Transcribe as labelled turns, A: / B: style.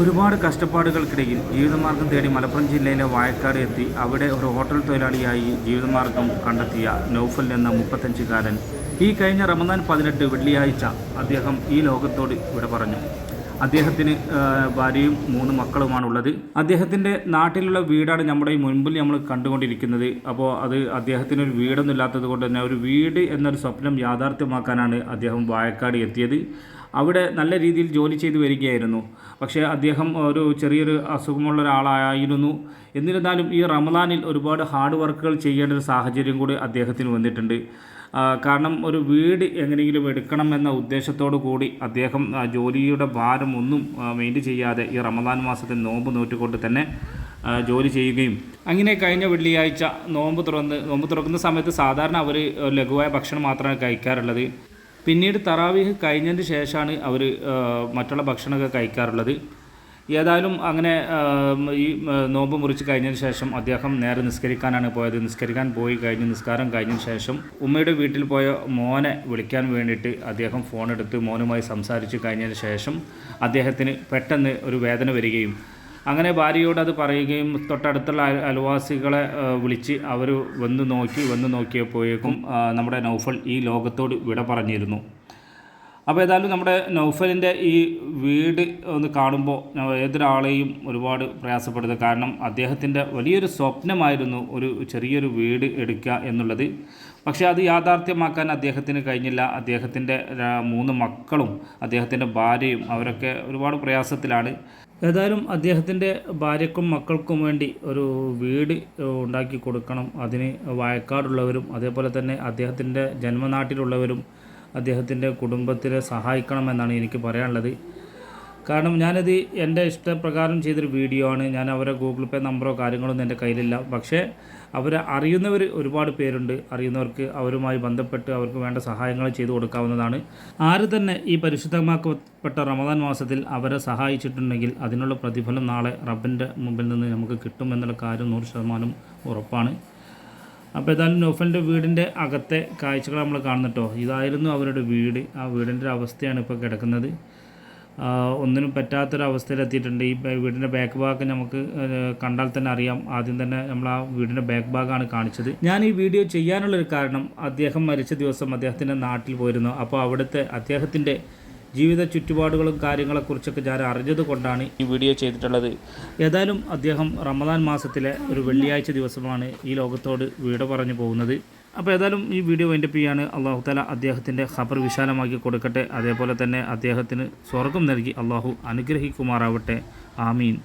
A: ഒരുപാട് കഷ്ടപ്പാടുകൾക്കിടയിൽ ജീവിതമാർഗം തേടി മലപ്പുറം ജില്ലയിലെ വായക്കാട് എത്തി. അവിടെ ഒരു ഹോട്ടൽ തൊഴിലാളിയായി ജീവിതമാർഗം കണ്ടെത്തിയ നൗഫൽ എന്ന മുപ്പത്തഞ്ചുകാരൻ. ഈ കഴിഞ്ഞ റമദാൻ പതിനെട്ട് വെള്ളിയാഴ്ച അദ്ദേഹം ഈ ലോകത്തോട് ഇവിടെ പറഞ്ഞു. അദ്ദേഹത്തിന് ഭാര്യയും മൂന്ന് മക്കളുമാണ് ഉള്ളത് അദ്ദേഹത്തിന്റെ നാട്ടിലുള്ള വീടാണ് നമ്മുടെ ഈ മുൻപിൽ നമ്മൾ കണ്ടുകൊണ്ടിരിക്കുന്നത്. അപ്പോൾ അത് അദ്ദേഹത്തിന് ഒരു വീടൊന്നും ഇല്ലാത്തത് കൊണ്ട് തന്നെ ഒരു വീട് എന്നൊരു സ്വപ്നം യാഥാർത്ഥ്യമാക്കാനാണ് അദ്ദേഹം വായക്കാട് എത്തിയത്. അവിടെ നല്ല രീതിയിൽ ജോലി ചെയ്തു വരികയായിരുന്നു. പക്ഷേ അദ്ദേഹം ഒരു ചെറിയൊരു അസുഖമുള്ള ഒരാളായിരുന്നു. എന്നിരുന്നാലും ഈ റമദാനിൽ ഒരുപാട് ഹാർഡ് വർക്കുകൾ ചെയ്യേണ്ട ഒരു സാഹചര്യം കൂടി അദ്ദേഹത്തിന് വന്നിട്ടുണ്ട്. കാരണം ഒരു വീട് എങ്ങനെയെങ്കിലും എടുക്കണം എന്ന ഉദ്ദേശത്തോടു കൂടി അദ്ദേഹം ജോലിയുടെ ഭാരം ഒന്നും മെയിന്റ് ചെയ്യാതെ ഈ റമദാൻ മാസത്തെ നോമ്പ് നോറ്റുകൊണ്ട് തന്നെ ജോലി ചെയ്യുകയും. അങ്ങനെ കഴിഞ്ഞ വെള്ളിയാഴ്ച നോമ്പ് തുറന്ന് നോമ്പ് തുറക്കുന്ന സമയത്ത് സാധാരണ അവർ ലഘുവായ ഭക്ഷണം മാത്രമാണ് കഴിക്കാറുള്ളത്. പിന്നീട് തറാവീഹ് കഴിഞ്ഞതിന് ശേഷമാണ് അവർ മറ്റുള്ള ഭക്ഷണമൊക്കെ കഴിക്കാറുള്ളത്. ഏതായാലും അങ്ങനെ ഈ നോമ്പ് മുറിച്ച് കഴിഞ്ഞതിന് ശേഷം അദ്ദേഹം നേരെ നിസ്കരിക്കാനാണ് പോയത്. നിസ്കരിക്കാൻ പോയി കഴിഞ്ഞ് നിസ്കാരം കഴിഞ്ഞതിന് ശേഷം ഉമ്മയുടെ വീട്ടിൽ പോയ മോനെ വിളിക്കാൻ വേണ്ടിയിട്ട് അദ്ദേഹം ഫോൺ എടുത്ത് മോനുമായി സംസാരിച്ച് കഴിഞ്ഞതിന് ശേഷം അദ്ദേഹത്തിന് പെട്ടെന്ന് ഒരു വേദന വരികയും അങ്ങനെ ഭാര്യയോട് അത് പറയുകയും തൊട്ടടുത്തുള്ള അയൽ- അയൽവാസികളെ വിളിച്ച് അവർ വന്ന് നോക്കി വന്ന് നോക്കിയപ്പോഴേക്കും നമ്മുടെ നൗഫൽ ഈ ലോകത്തോട് വിട പറഞ്ഞിരുന്നു. അപ്പോൾ ഏതായാലും നമ്മുടെ നൗഫലിന്റെ ഈ വീട് ഒന്ന് കാണുമ്പോൾ ഏതൊരാളെയും ഒരുപാട് പ്രയാസപ്പെടുന്നത് കാരണം അദ്ദേഹത്തിന്റെ വലിയൊരു സ്വപ്നമായിരുന്നു ഒരു ചെറിയൊരു വീട് എടുക്കുക എന്നുള്ളത്. പക്ഷേ അത് യാഥാർത്ഥ്യമാക്കാൻ അദ്ദേഹത്തിന് കഴിഞ്ഞില്ല. അദ്ദേഹത്തിന്റെ മൂന്ന് മക്കളും അദ്ദേഹത്തിന്റെ ഭാര്യയും അവരൊക്കെ ഒരുപാട് പ്രയാസത്തിലാണ്. ഏതായാലും അദ്ദേഹത്തിന്റെ ഭാര്യക്കും മക്കൾക്കും വേണ്ടി ഒരു വീട് ഉണ്ടാക്കി കൊടുക്കണം. അതിന് വായക്കാടുള്ളവരും അതേപോലെ തന്നെ അദ്ദേഹത്തിന്റെ ജന്മനാട്ടിലുള്ളവരും അദ്ദേഹത്തിന്റെ കുടുംബത്തിനെ സഹായിക്കണമെന്നാണ് എനിക്ക് പറയാനുള്ളത്. കാരണം ഞാനത് എന്റെ ഇഷ്ടപ്രകാരം ചെയ്തൊരു വീഡിയോ ആണ്. ഞാൻ അവരെ ഗൂഗിൾ പേ നമ്പറോ കാര്യങ്ങളൊന്നും എന്റെ കയ്യിലില്ല. പക്ഷേ അവരെ അറിയുന്നവർ ഒരുപാട് പേരുണ്ട്. അറിയുന്നവർക്ക് അവരുമായി ബന്ധപ്പെട്ട് അവർക്ക് വേണ്ട സഹായങ്ങൾ ചെയ്തു കൊടുക്കാവുന്നതാണ്. ആര് തന്നെ ഈ പരിശുദ്ധമാക്കപ്പെട്ട റമദാൻ മാസത്തിൽ അവരെ സഹായിച്ചിട്ടുണ്ടെങ്കിൽ അതിനുള്ള പ്രതിഫലം നാളെ റബ്ബിന്റെ മുമ്പിൽ നിന്ന് നമുക്ക് കിട്ടുമെന്നുള്ള കാര്യം നൂറ് ശതമാനം ഉറപ്പാണ്. അപ്പോൾ ഏതായാലും നൗഫലിന്റെ വീടിന്റെ അകത്തെ കാഴ്ചകൾ നമ്മൾ കാണുന്നുട്ടോ ഇതായിരുന്നു അവരുടെ വീട്. ആ വീടിന്റെ അവസ്ഥയാണ് ഇപ്പോൾ കിടക്കുന്നത്. ഒന്നിനും പറ്റാത്തൊരവസ്ഥയിലെത്തിയിട്ടുണ്ട് ഈ വീടിന്റെ ബാക്ക് ഭാഗം നമുക്ക് കണ്ടാൽ തന്നെ അറിയാം. ആദ്യം തന്നെ നമ്മൾ ആ വീടിന്റെ ബാക്ക് ഭാഗമാണ് കാണിച്ചത്. ഞാൻ ഈ വീഡിയോ ചെയ്യാനുള്ളൊരു കാരണം അദ്ദേഹം മരിച്ച ദിവസം അദ്ദേഹത്തിന്റെ നാട്ടിൽ പോയിരുന്നു. അപ്പോൾ അവിടുത്തെ അദ്ദേഹത്തിന്റെ ജീവിത ചുറ്റുപാടുകളും കാര്യങ്ങളെക്കുറിച്ചൊക്കെ ഞാൻ അറിഞ്ഞത് കൊണ്ടാണ് ഈ വീഡിയോ ചെയ്തിട്ടുള്ളത്. ഏതായാലും അദ്ദേഹം റമദാൻ മാസത്തിലെ ഒരു വെള്ളിയാഴ്ച ദിവസമാണ് ഈ ലോകത്തോട് വീട് പറഞ്ഞു പോകുന്നത്. അപ്പോൾ ഏതായാലും ഈ വീഡിയോ വൈൻഡപ്പ് ചെയ്യാണ്. അള്ളാഹു താല അദ്ദേഹത്തിന്റെ ഖബർ വിശാലമാക്കി കൊടുക്കട്ടെ. അതേപോലെ തന്നെ അദ്ദേഹത്തിന് സ്വർഗം നൽകി അള്ളാഹു അനുഗ്രഹിക്കുമാറാവട്ടെ. ആമീൻ.